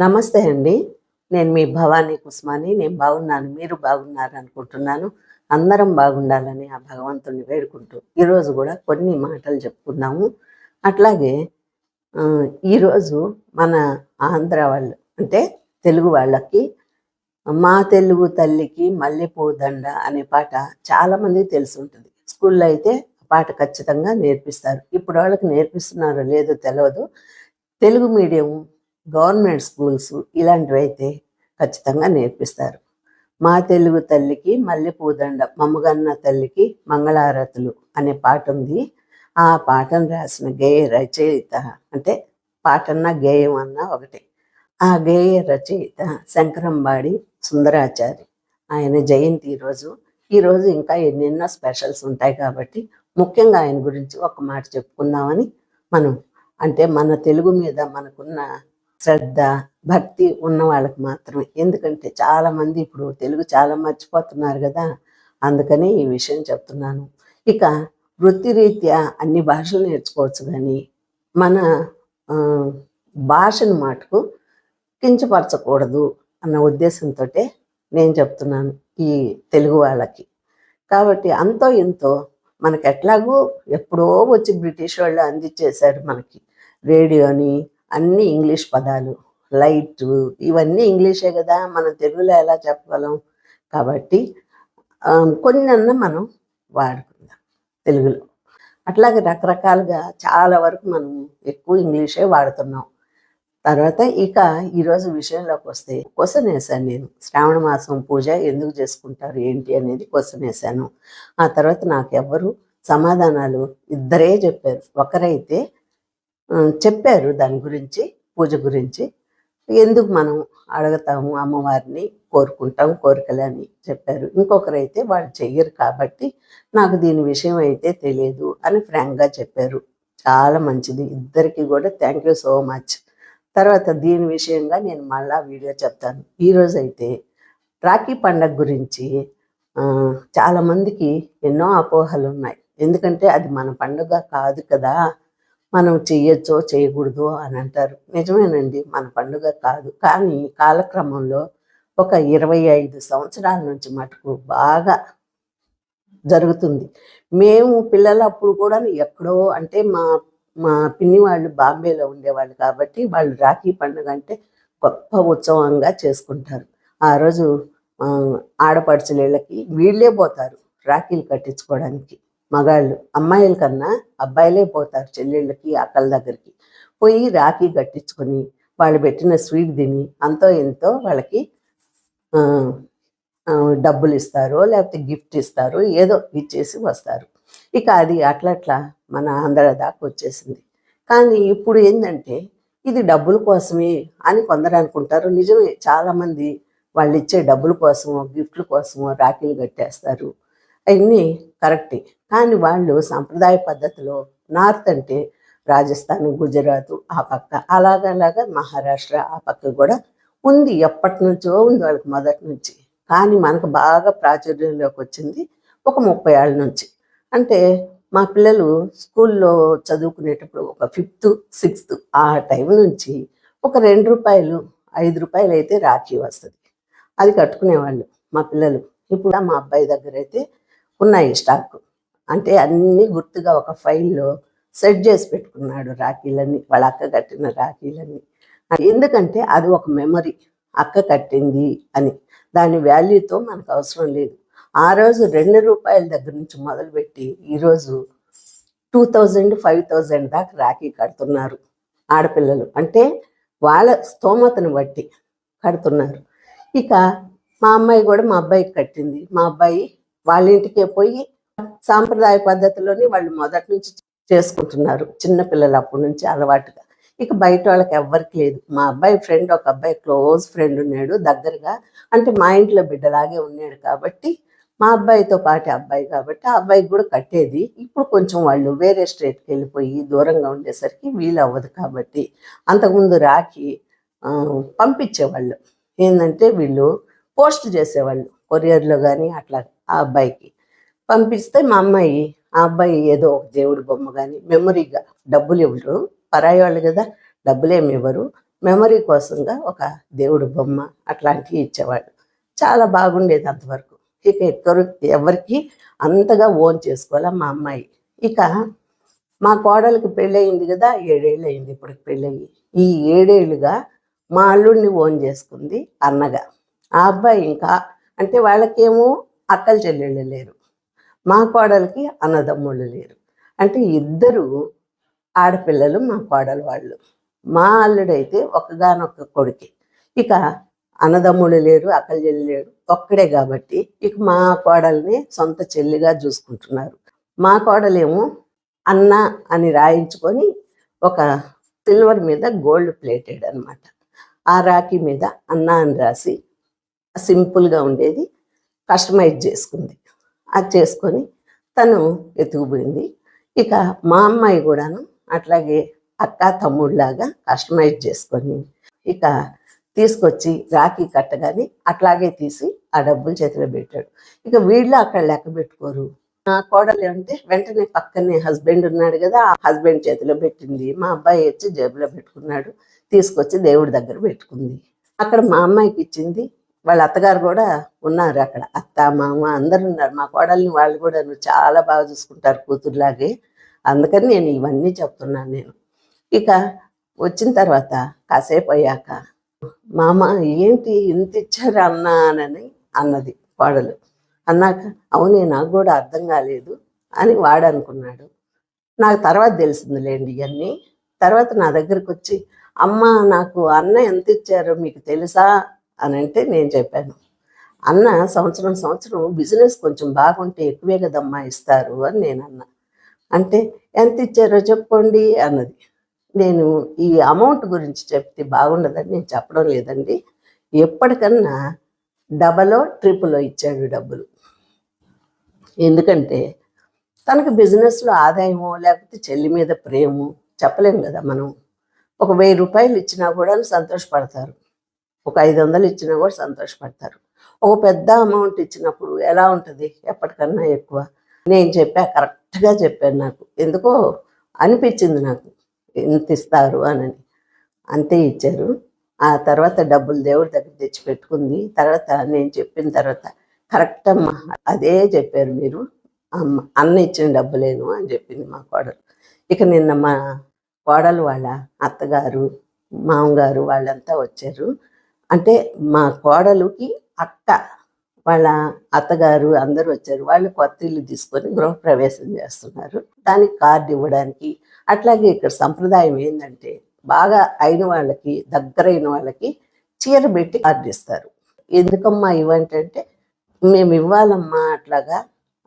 నమస్తే అండి. నేను మీ భవానీ కుస్మాని. నేను బాగున్నాను. మీరు బాగున్నారు అనుకుంటున్నాను. అందరం బాగుండాలని ఆ భగవంతుని వేడుకుంటూ ఈరోజు కూడా కొన్ని మాటలు చెప్పుకుందాము. అట్లాగే ఈరోజు మన ఆంధ్ర వాళ్ళు అంటే తెలుగు వాళ్ళకి మా తెలుగు తల్లికి మల్లెపూ దండ అనే పాట చాలామందికి తెలిసి ఉంటుంది. స్కూల్లో అయితే ఆ పాట ఖచ్చితంగా నేర్పిస్తారు. ఇప్పుడు వాళ్ళకి నేర్పిస్తున్నారో లేదో తెలియదు తెలుగు మీడియం గవర్నమెంట్ స్కూల్స్ ఇలాంటివి అయితే ఖచ్చితంగా నేర్పిస్తారు. మా తెలుగు తల్లికి మల్లెపూదండ మమ్మగన్న తల్లికి మంగళారతులు అనే పాట ఉంది ఆ పాటను రాసిన గేయ రచయిత అంటే పాటన్న గేయం అన్న ఒకటే. ఆ గేయ రచయిత శంకరంబాడి సుందరాచారి. ఆయన జయంతి ఈరోజు ఈరోజు ఇంకా ఎన్నెన్నో స్పెషల్స్ ఉంటాయి కాబట్టి ముఖ్యంగా ఆయన గురించి ఒక మాట చెప్పుకుందామని మనం అంటే మన తెలుగు మీద మనకున్న శ్రద్ధ భక్తి ఉన్న వాళ్ళకి మాత్రమే. ఎందుకంటే చాలా మంది ఇప్పుడు తెలుగు చాలా మర్చిపోతున్నారు కదా అందుకని ఈ విషయం చెప్తున్నాను. ఇక వృత్తిరీత్యా అన్ని భాషలు నేర్చుకోవచ్చు కానీ మన భాషను మాటకు కించపరచకూడదు అన్న ఉద్దేశంతో నేను చెప్తున్నాను ఈ తెలుగు వాళ్ళకి. కాబట్టి అంతో ఎంతో మనకి ఎట్లాగూ ఎప్పుడో వచ్చి బ్రిటిష్ వాళ్ళు అందించేశారు మనకి రేడియోని అన్ని ఇంగ్లీష్ పదాలు లైట్ ఇవన్నీ ఇంగ్లీషే కదా మనం తెలుగులో ఎలా చెప్పగలం? కాబట్టి ఆ, కొన్నన్నా మనం వాడుకుందాం తెలుగులో. అట్లాగే రకరకాలుగా చాలా వరకు మనం ఎక్కువ ఇంగ్లీషే వాడుతున్నాం. తర్వాత ఇక ఈరోజు విషయంలోకి వస్తే క్వశ్చన్ వేశాను నేను. శ్రావణ మాసం పూజ ఎందుకు చేసుకుంటారు ఏంటి అనేది క్వశ్చన్ వేశాను ఆ తర్వాత నాకు ఎవ్వరు సమాధానాలు ఇద్దరే చెప్పారు. ఒకరైతే చెప్పారు దాని గురించి పూజ గురించి. ఎందుకు మనం అడుగుతాము అమ్మవారిని కోరుకుంటాం కోరికలని చెప్పారు. ఇంకొకరైతే వాళ్ళు చెయ్యరు కాబట్టి నాకు దీని విషయం అయితే తెలియదు అని ఫ్రాంక్గా చెప్పారు. చాలా మంచిది. ఇద్దరికి కూడా థ్యాంక్ యూ సో మచ్. తర్వాత దీని విషయంగా నేను మళ్ళా వీడియో చెప్తాను. ఈరోజు అయితే రాఖీ పండగ గురించి చాలామందికి చాలా మందికి ఎన్నో అపోహలు ఉన్నాయి ఎందుకంటే అది మన పండుగ కాదు కదా. మనం చెయ్యొచ్చో చేయకూడదు అని అంటారు. నిజమేనండి మన పండుగ కాదు. కానీ కాలక్రమంలో ఒక ఇరవై ఐదు సంవత్సరాల నుంచి మటుకు బాగా జరుగుతుంది. మేము పిల్లలప్పుడు కూడా ఎక్కడో అంటే మా మా పిన్ని వాళ్ళు బాంబేలో ఉండేవాళ్ళు కాబట్టి వాళ్ళు రాఖీ పండుగ అంటే గొప్ప ఉత్సవంగా చేసుకుంటారు. ఆ రోజు ఆడపడుచులకి వీళ్ళే పోతారు రాఖీలు కట్టించుకోవడానికి. మగాళ్ళు అమ్మాయిల కన్నా అబ్బాయిలే పోతారు చెల్లెళ్ళకి అక్కల దగ్గరికి. పోయి రాఖీ కట్టించుకొని వాళ్ళు పెట్టిన స్వీట్ తిని అంతో ఎంతో వాళ్ళకి డబ్బులు ఇస్తారు లేకపోతే గిఫ్ట్ ఇస్తారో ఏదో ఇచ్చేసి వస్తారు. ఇక అది అట్లా అట్లా మన ఆంధ్ర దాకా వచ్చేసింది. కానీ ఇప్పుడు ఏంటంటే ఇది డబ్బుల కోసమే అని కొందరు అనుకుంటారు. నిజమే చాలామంది వాళ్ళు ఇచ్చే డబ్బుల కోసమో గిఫ్ట్ల కోసమో రాఖీలు కట్టేస్తారు. అవన్నీ కరెక్టే. కానీ వాళ్ళు సాంప్రదాయ పద్ధతిలో నార్త్ అంటే రాజస్థాన్ గుజరాత్ ఆ పక్క అలాగలాగా మహారాష్ట్ర ఆ పక్క కూడా ఉంది. ఎప్పటి నుంచో ఉంది వాళ్ళకి మొదటి నుంచి. కానీ మనకు బాగా ప్రాచుర్యంలోకి వచ్చింది ఒక ముప్పై ఏళ్ళ నుంచి. అంటే మా పిల్లలు స్కూల్లో చదువుకునేటప్పుడు ఒక ఫిఫ్త్ సిక్స్త్ ఆ టైం నుంచి ఒక రెండు రూపాయలు ఐదు రూపాయలు అయితే రాఖీ వస్తుంది. అది కట్టుకునేవాళ్ళు మా పిల్లలు. ఇప్పుడు మా అబ్బాయి దగ్గర అయితే ఉన్నాయి స్టాక్ అంటే అన్నీ గుర్తుగా ఒక ఫైల్లో సెట్ చేసి పెట్టుకున్నాడు రాఖీలన్నీ వాళ్ళ అక్క కట్టిన రాఖీలన్నీ ఎందుకంటే అది ఒక మెమరీ అక్క కట్టింది అని. దాని వాల్యూతో మనకు అవసరం లేదు. ఆ రోజు రెండు రూపాయల దగ్గర నుంచి మొదలుపెట్టి ఈరోజు టూ థౌజండ్ ఫైవ్ థౌజండ్ దాకా రాఖీ కడుతున్నారు ఆడపిల్లలు. అంటే వాళ్ళ స్తోమతను బట్టి కడుతున్నారు. ఇక మా అమ్మాయి కూడా మా అబ్బాయికి కట్టింది. మా అబ్బాయి వాళ్ళ ఇంటికే పోయి సాంప్రదాయ పద్ధతిలోని వాళ్ళు మొదటి నుంచి చేసుకుంటున్నారు. చిన్న పిల్లలు అప్పటి నుంచి అలవాటుగా. ఇక బయట వాళ్ళకి ఎవ్వరికి లేదు. మా అబ్బాయి ఫ్రెండ్ ఒక అబ్బాయి క్లోజ్ ఫ్రెండ్ ఉన్నాడు దగ్గరగా. అంటే మా ఇంట్లో బిడ్డలాగే ఉన్నాడు కాబట్టి మా అబ్బాయితో పాటు అబ్బాయి కాబట్టి ఆ అబ్బాయికి కూడా కట్టేది. ఇప్పుడు కొంచెం వాళ్ళు వేరే స్టేట్కి వెళ్ళిపోయి దూరంగా ఉండేసరికి వీలు అవ్వదు కాబట్టి. అంతకుముందు రాకి పంపించేవాళ్ళు. ఏంటంటే వీళ్ళు పోస్ట్ చేసేవాళ్ళు. కొరియర్లో కానీ అట్లా ఆ అబ్బాయికి. పంపిస్తే మా అమ్మాయి ఆ అబ్బాయి ఏదో ఒక దేవుడి బొమ్మ కానీ మెమరీగా డబ్బులు ఇవ్వరు. పరాయి వాళ్ళు కదా డబ్బులు ఏమి ఇవ్వరు. మెమరీ కోసంగా ఒక దేవుడు బొమ్మ అట్లాంటివి ఇచ్చేవాడు చాలా బాగుండేది అంతవరకు. ఇక ఎక్కరు ఎవరికి అంతగా ఓన్ చేసుకోవాలా మా అమ్మాయి. ఇక మా కోడలికి పెళ్ళయింది కదా ఏడేళ్ళు అయింది ఇప్పటికి పెళ్ళయి. ఈ ఏడేళ్ళుగా మా అల్లుడిని ఓన్ చేసుకుంది అన్నగా. ఆ అబ్బాయి ఇంకా అంటే వాళ్ళకేమో అక్కలు చెల్లెళ్ళు లేరు. మా కోడలికి అన్నదమ్ముళ్ళు లేరు. అంటే ఇద్దరు ఆడపిల్లలు మా కోడలు వాళ్ళు. మా అల్లుడైతే ఒకగానొక్క కొడుకే. ఇక అన్నదమ్ముడు లేరు అక్కలు చెల్లి లేరు ఒక్కడే కాబట్టి ఇక మా కోడల్ని సొంత చెల్లిగా చూసుకుంటున్నారు. మా కోడలేమో అన్న అని రాయించుకొని ఒక సిల్వర్ మీద గోల్డ్ ప్లేటెడ్ అన్నమాట. ఆ రాఖీ మీద అన్న అని రాసి సింపుల్గా ఉండేది. కస్టమైజ్ చేసుకుంది. అది చేసుకొని తను ఎత్తుకుపోయింది ఇక మా అమ్మాయి కూడాను అట్లాగే అక్క తమ్ముళ్ళలాగా కస్టమైజ్ చేసుకొని ఇక తీసుకొచ్చి రాఖీ కట్టగానే అట్లాగే తీసి ఆ డబ్బులు చేతిలో పెట్టాడు. ఇక వీళ్ళు అక్కడ లెక్క పెట్టుకోరు. నా కోడలు ఏమంటే వెంటనే పక్కనే హస్బెండ్ ఉన్నాడు కదా ఆ హస్బెండ్ చేతిలో పెట్టింది. మా అబ్బాయి వచ్చి జేబులో పెట్టుకున్నాడు తీసుకొచ్చి దేవుడి దగ్గర పెట్టుకుంది. అక్కడ మా అమ్మాయికి ఇచ్చింది వాళ్ళ అత్తగారు కూడా ఉన్నారు అక్కడ. అత్త మామ అందరు ఉన్నారు. మా కోడల్ని వాళ్ళు కూడా నువ్వు చాలా బాగా చూసుకుంటారు కూతురులాగే. అందుకని నేను ఇవన్నీ చెప్తున్నాను నేను. ఇక వచ్చిన తర్వాత కాసేపు అయ్యాక మామ ఏంటి ఇంత ఇచ్చారు అన్నా అని అన్నది కోడలు. అన్నాక అవునే నాకు కూడా అర్థం కాలేదు అని వాడు అనుకున్నాడు. నాకు తర్వాత తెలిసిందిలేండి ఇవన్నీ తర్వాత నా దగ్గరికి వచ్చి అమ్మ నాకు అన్న ఎంత ఇచ్చారో మీకు తెలుసా? అని అంటే నేను చెప్పాను. అన్న సంవత్సరం సంవత్సరం బిజినెస్ కొంచెం బాగుంటే ఎక్కువే కదమ్మా ఇస్తారు అని నేను అన్నా. అంటే ఎంత ఇచ్చారో చెప్పుకోండి అన్నది. నేను ఈ అమౌంట్ గురించి చెప్తే బాగుండదని నేను చెప్పడం లేదండి. ఎప్పటికన్నా డబలో ట్రిపులో ఇచ్చాడు డబ్బులు. ఎందుకంటే తనకు బిజినెస్లో ఆదాయమో లేకపోతే చెల్లి మీద ప్రేమో చెప్పలేం కదా మనం. ఒక వెయ్యి రూపాయలు ఇచ్చినా కూడా సంతోషపడతారు. ఒక ఐదు వందలు ఇచ్చినా కూడా సంతోషపడతారు. ఒక పెద్ద అమౌంట్ ఇచ్చినప్పుడు ఎలా ఉంటుంది? ఎప్పటికన్నా ఎక్కువ. నేను చెప్పా కరెక్ట్గా చెప్పాను నాకు. ఎందుకో అనిపించింది నాకు. ఎంత ఇస్తారు అని అంతే ఇచ్చారు. ఆ తర్వాత డబ్బులు దేవుడి దగ్గర తెచ్చి పెట్టుకుంది. తర్వాత నేను చెప్పిన తర్వాత కరెక్ట్ అమ్మ అదే చెప్పారు మీరు. అమ్మ అన్న ఇచ్చిన డబ్బులేను అని చెప్పింది మా కోడలు. ఇక నిన్న మా కోడలు వాళ్ళ అత్తగారు మామగారు వాళ్ళంతా వచ్చారు. అంటే మా కోడలుకి అక్క వాళ్ళ అత్తగారు అందరూ వచ్చారు. వాళ్ళు కొత్త ఇల్లు తీసుకొని గృహప్రవేశం చేస్తున్నారు. దానికి కార్డు ఇవ్వడానికి. అట్లాగే ఇక్కడ సంప్రదాయం ఏంటంటే బాగా అయిన వాళ్ళకి దగ్గరైన వాళ్ళకి చీర పెట్టి కార్డు ఇస్తారు. ఎందుకమ్మా ఇవంటంటే మేము ఇవ్వాలమ్మా అట్లాగా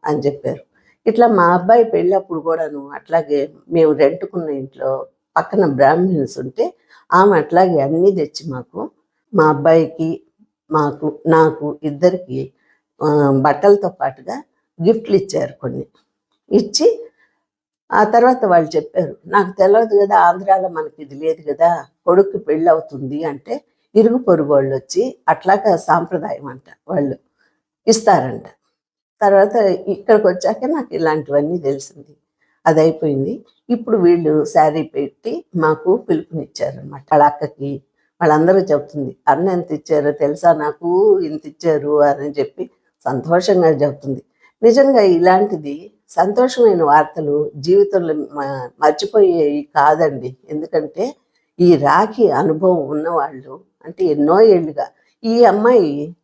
అని చెప్పారు. ఇట్లా మా అబ్బాయి పెళ్ళప్పుడు కూడాను అట్లాగే మేము రెంట్కున్న ఇంట్లో పక్కన బ్రాహ్మిన్స్ ఉంటే ఆమె అట్లాగే అన్నీ తెచ్చి మాకు మా అబ్బాయికి మాకు నాకు ఇద్దరికి బట్టలతో పాటుగా గిఫ్ట్లు ఇచ్చారు కొన్ని. ఇచ్చి ఆ తర్వాత వాళ్ళు చెప్పారు నాకు తెలియదు కదా ఆంధ్రాలో మనకి ఇది లేదు కదా కొడుకు పెళ్ళి అవుతుంది అంటే ఇరుగు పొరుగు వాళ్ళు వచ్చి అట్లాగా సాంప్రదాయం అంట వాళ్ళు ఇస్తారంట. తర్వాత ఇక్కడికి వచ్చాక నాకు ఇలాంటివన్నీ తెలిసింది. అది అయిపోయింది. ఇప్పుడు వీళ్ళు శారీ పెట్టి మాకు పిలుపునిచ్చారన్నమాట. వాళ్ళ అక్కకి వాళ్ళందరూ చెప్తుంది అన్న ఎంత ఇచ్చారో? తెలుసా నాకు? ఇంత ఇచ్చారు? అని చెప్పి సంతోషంగా చెప్తుంది. నిజంగా ఇలాంటిది సంతోషమైన వార్తలు జీవితంలో మ- మర్చిపోయేవి కాదండి. ఎందుకంటే ఈ రాఖీ అనుభవం ఉన్నవాళ్ళు అంటే ఎన్నో ఏళ్ళుగా ఈ అమ్మాయి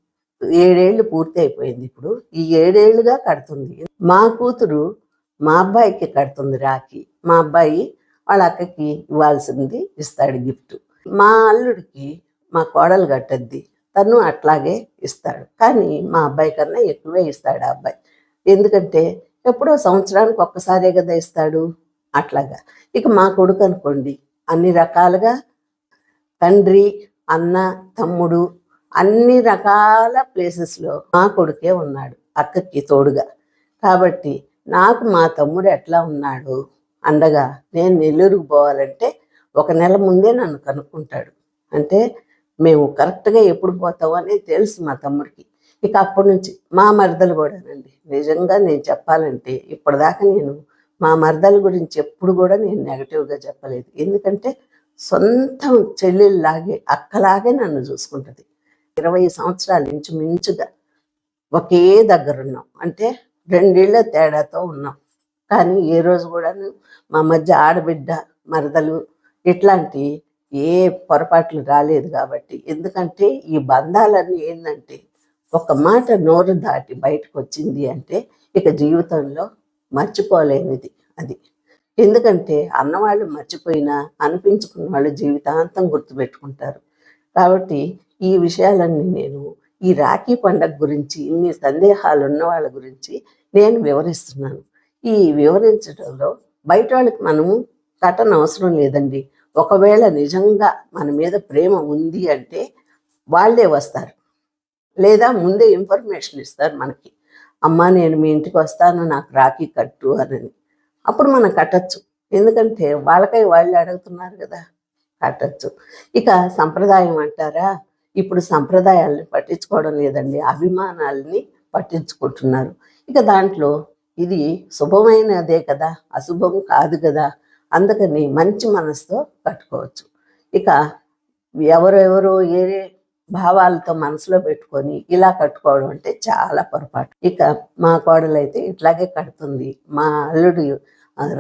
ఏడేళ్ళు పూర్తి అయిపోయింది ఇప్పుడు ఈ ఏడేళ్ళుగా కడుతుంది. మా కూతురు మా అబ్బాయికి కడుతుంది రాఖీ. మా అబ్బాయి వాళ్ళ అక్కకి ఇవ్వాల్సింది ఇస్తాడు గిఫ్ట్. మా అల్లుడికి మా కోడలు కట్టద్ది. తను అట్లాగే ఇస్తాడు. కానీ మా అబ్బాయి కన్నా ఎక్కువే ఇస్తాడు ఆ అబ్బాయి. ఎందుకంటే ఎప్పుడో సంవత్సరానికి ఒక్కసారే కదా ఇస్తాడు. అట్లాగా. ఇక మా కొడుకు అనుకోండి. అన్ని రకాలుగా తండ్రి అన్న తమ్ముడు అన్ని రకాల ప్లేసెస్లో మా కొడుకే ఉన్నాడు. అక్కకి తోడుగా. కాబట్టి నాకు మా తమ్ముడు ఎట్లా ఉన్నాడు? అండగా నేను నెల్లూరుకు పోవాలంటే ఒక నెల ముందే నన్ను కనుక్కుంటాడు. అంటే మేము కరెక్ట్గా ఎప్పుడు పోతాం అనేది తెలుసు మా తమ్ముడికి. ఇక అప్పటి నుంచి మా మరదలు కూడానండి. నిజంగా నేను చెప్పాలంటే ఇప్పటిదాకా నేను మా మరదల గురించి ఎప్పుడు కూడా నేను నెగటివ్గా చెప్పలేదు. ఎందుకంటే సొంతం చెల్లెళ్ళలాగే అక్కలాగే నన్ను చూసుకుంటుంది. ఇరవై సంవత్సరాల నుంచి మించుగా ఒకే దగ్గర ఉన్నాం. అంటే రెండేళ్ళ తేడాతో ఉన్నాం. కానీ ఏ రోజు కూడా మా మధ్య ఆడబిడ్డ మరదలు ఇట్లాంటి ఏ పొరపాట్లు రాలేదు కాబట్టి. ఎందుకంటే ఈ బంధాలన్నీ ఏంటంటే ఒక మాట నోరు దాటి బయటకు వచ్చింది అంటే ఇక జీవితంలో మర్చిపోలేనిది అది. ఎందుకంటే అన్నవాళ్ళు మర్చిపోయినా అనిపించుకున్న వాళ్ళు జీవితాంతం గుర్తుపెట్టుకుంటారు. కాబట్టి ఈ విషయాలన్నీ నేను ఈ రాఖీ పండగ గురించి ఇన్ని సందేహాలు ఉన్న వాళ్ళ గురించి నేను వివరిస్తున్నాను. ఈ వివరించడంలో బయట వాళ్ళకి మనము కట్టన అవసరం లేదండి. ఒకవేళ నిజంగా మన మీద ప్రేమ ఉంది అంటే వాళ్ళే వస్తారు. లేదా ముందే ఇన్ఫర్మేషన్ ఇస్తారు మనకి. అమ్మ నేను మీ ఇంటికి వస్తాను నాకు రాఖీ కట్టు అని అప్పుడు మనం కట్టచ్చు. ఎందుకంటే వాళ్ళకై వాళ్ళు అడుగుతున్నారు కదా కట్టచ్చు. ఇక సంప్రదాయం అంటారా? ఇప్పుడు సంప్రదాయాలని పట్టించుకోవడం లేదండి అభిమానాల్ని పట్టించుకుంటున్నారు. ఇక దాంట్లో ఇది శుభమైనదే కదా అశుభం కాదు కదా అందుకని మంచి మనసుతో కట్టుకోవచ్చు. ఇక ఎవరెవరు ఏ భావాలతో మనసులో పెట్టుకొని ఇలా కట్టుకోవడం అంటే చాలా పొరపాటు. ఇక మా కోడలైతే ఇట్లాగే కడుతుంది. మా అల్లుడు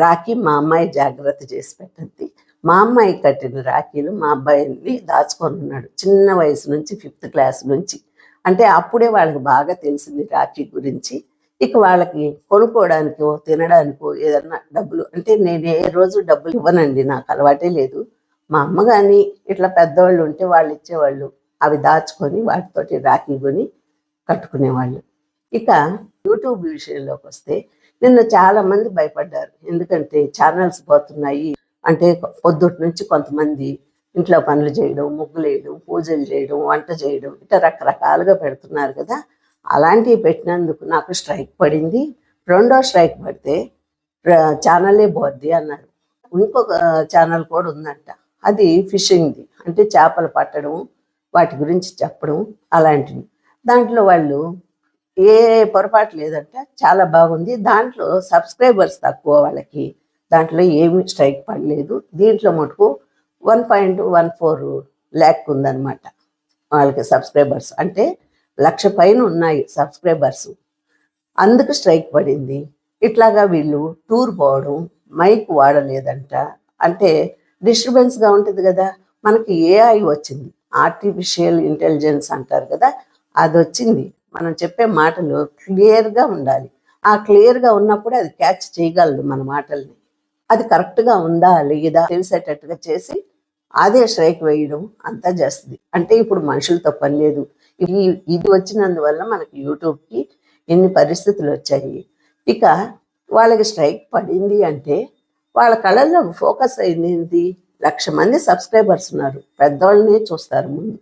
రాఖీ మా అమ్మాయి జాగ్రత్త చేసి పెట్టింది మా అమ్మాయి కట్టిన రాఖీలు మా అబ్బాయిని దాచుకొని ఉన్నాడు. చిన్న వయసు నుంచి ఫిఫ్త్ క్లాస్ నుంచి. అంటే అప్పుడే వాళ్ళకి బాగా తెలిసింది రాఖీ గురించి. ఇక వాళ్ళకి కొనుక్కోవడానికో తినడానికో ఏదన్నా డబ్బులు అంటే నేను ఏ రోజు డబ్బులు ఇవ్వనండి నాకు అలవాటే లేదు. మా అమ్మ కానీ ఇట్లా పెద్దవాళ్ళు ఉంటే వాళ్ళు ఇచ్చేవాళ్ళు. అవి దాచుకొని వాటితోటి రాఖీ కొని కట్టుకునేవాళ్ళు. ఇక యూట్యూబ్ విషయంలోకి వస్తే నిన్న చాలా మంది భయపడ్డారు. ఎందుకంటే ఛానల్స్ పోతున్నాయి. అంటే పొద్దుటి నుంచి కొంతమంది ఇంట్లో పనులు చేయడం ముగ్గులు వేయడం పూజలు చేయడం వంట చేయడం ఇట్లా రకరకాలుగా పెడుతున్నారు కదా. అలాంటివి పెట్టినందుకు నాకు స్ట్రైక్ పడింది. రెండో స్ట్రైక్ పడితే ఛానలే పోద్ది అన్నారు ఇంకొక ఛానల్ కూడా ఉందంట. అది ఫిషింగ్ది. అంటే చేపలు పట్టడం వాటి గురించి చెప్పడం అలాంటివి. దాంట్లో వాళ్ళు ఏ పొరపాటు లేదంట చాలా బాగుంది. దాంట్లో సబ్స్క్రైబర్స్ తక్కువ వాళ్ళకి. దాంట్లో ఏమీ స్ట్రైక్ పడలేదు. దీంట్లో మటుకు one point one four lakh ఉందన్నమాట వాళ్ళకి సబ్స్క్రైబర్స్. అంటే లక్ష పైన ఉన్నాయి సబ్స్క్రైబర్స్. అందుకు స్ట్రైక్ పడింది. ఇట్లాగా వీళ్ళు టూర్ పోవడం మైక్ వాడలేదంట. అంటే డిస్టర్బెన్స్గా ఉంటుంది కదా. మనకి ఏఐ వచ్చింది. ఆర్టిఫిషియల్ ఇంటెలిజెన్స్ అంటారు కదా. అది వచ్చింది మనం చెప్పే మాటలు క్లియర్గా ఉండాలి. ఆ క్లియర్గా ఉన్నప్పుడు అది క్యాచ్ చేయగలదు మన మాటల్ని. అది కరెక్ట్గా ఉందా లేదా తెలిసేటట్టుగా చేసి అదే స్ట్రైక్ వేయడం అంతా చేస్తుంది. అంటే ఇప్పుడు మనుషులతో పని లేదు. ఈ ఇది వచ్చినందువల్ల మనకి యూట్యూబ్కి ఎన్ని పరిస్థితులు వచ్చాయి? ఇక వాళ్ళకి స్ట్రైక్ పడింది అంటే వాళ్ళ కళల్లో ఫోకస్ అయింది లక్ష మంది సబ్స్క్రైబర్స్ ఉన్నారు. పెద్దవాళ్ళనే చూస్తారు ముందు.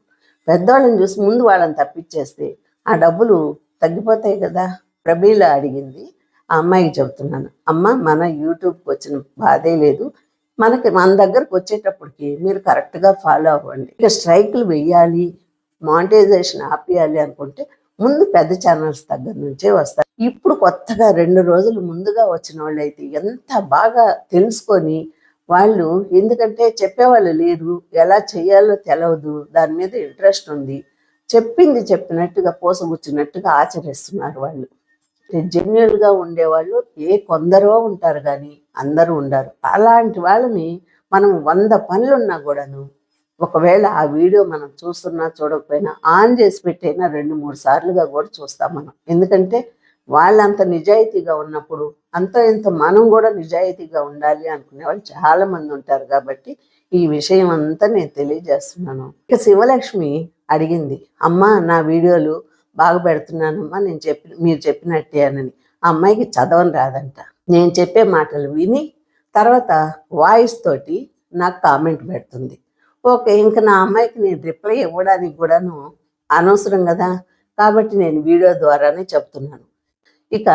పెద్దవాళ్ళని చూసి ముందు వాళ్ళని తప్పించేస్తే ఆ డబ్బులు తగ్గిపోతాయి కదా? ప్రబీల అడిగింది. ఆ అమ్మాయికి చెబుతున్నాను. అమ్మ మన యూట్యూబ్కి వచ్చిన బాధే లేదు. మనకి మన దగ్గరకు వచ్చేటప్పటికి మీరు కరెక్ట్గా ఫాలో అవ్వండి. ఇక స్ట్రైకులు వెయ్యాలి. మానిటైజేషన్ ఆపేయాలి అనుకుంటే ముందు పెద్ద ఛానల్స్ దగ్గర నుంచే వస్తారు. ఇప్పుడు కొత్తగా రెండు రోజులు ముందుగా వచ్చిన వాళ్ళు అయితే ఎంత బాగా తెలుసుకొని వాళ్ళు ఎందుకంటే చెప్పేవాళ్ళు లేరు ఎలా చేయాలో తెలవదు దాని మీద ఇంట్రెస్ట్ ఉంది. చెప్పింది చెప్పినట్టుగా పోసగుచ్చినట్టుగా ఆచరిస్తున్నారు వాళ్ళు. జెన్యున్గా ఉండేవాళ్ళు ఏ కొందరో ఉంటారు కానీ అందరూ ఉండరు. అలాంటి వాళ్ళని మనం వంద పనులున్నా కూడాను ఒకవేళ ఆ వీడియో మనం చూస్తున్నా చూడకపోయినా ఆన్ చేసి పెట్టైనా రెండు మూడు సార్లుగా కూడా చూస్తాం మనం. ఎందుకంటే వాళ్ళంత నిజాయితీగా ఉన్నప్పుడు అంత ఇంత మనం కూడా నిజాయితీగా ఉండాలి అనుకునే వాళ్ళు చాలా మంది ఉంటారు కాబట్టి ఈ విషయం అంతా నేను తెలియజేస్తున్నాను. ఇక శివలక్ష్మి అడిగింది అమ్మ నా వీడియోలు బాగా పెడుతున్నానమ్మా నేను చెప్పి మీరు చెప్పినట్టే అని ఆ అమ్మాయికి చదవని రాదంట. నేను చెప్పే మాటలు విని తర్వాత వాయిస్ తోటి నాకు కామెంట్ పెడుతుంది. ఓకే ఇంకా నా అమ్మాయికి నేను రిప్లై ఇవ్వడానికి కూడాను అనవసరం కదా. కాబట్టి నేను వీడియో ద్వారానే చెప్తున్నాను. ఇక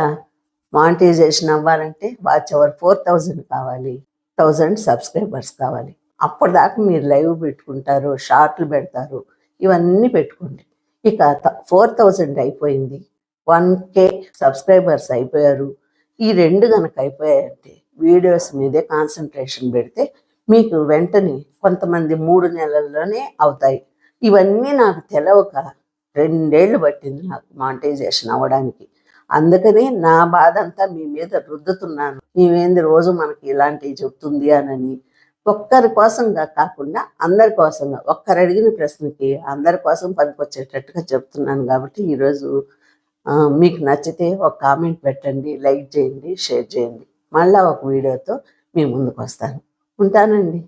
మానిటైజేషన్ అవ్వాలంటే వాచ్ అవర్ ఫోర్ థౌజండ్ కావాలి. థౌజండ్ సబ్స్క్రైబర్స్ కావాలి. అప్పటిదాకా మీరు లైవ్ పెట్టుకుంటారు షార్ట్లు పెడతారు ఇవన్నీ పెట్టుకోండి. ఇక ఫోర్ థౌజండ్ అయిపోయింది. వన్ కే సబ్స్క్రైబర్స్ అయిపోయారు. ఈ రెండు కనుక అయిపోయాయంటే వీడియోస్ మీదే కాన్సన్ట్రేషన్ పెడితే మీకు వెంటనే కొంతమంది మూడు నెలల్లోనే అవుతాయి. ఇవన్నీ నాకు తెలవక రెండేళ్ళు పట్టింది నాకు మానిటైజేషన్ అవ్వడానికి. అందుకని నా బాధ అంతా మీ మీద రుద్దుతున్నాను. నీవేంది రోజు మనకి ఇలాంటివి చెప్తుంది అనని. ఒక్కరి కోసంగా కాకుండా అందరి కోసంగా ఒక్కరు అడిగిన ప్రశ్నకి అందరి కోసం పనికొచ్చేటట్టుగా చెప్తున్నాను కాబట్టి ఈరోజు మీకు నచ్చితే ఒక కామెంట్ పెట్టండి లైక్ చేయండి షేర్ చేయండి. మళ్ళా ఒక వీడియోతో మీ ముందుకు వస్తాను. ఉంటానండి.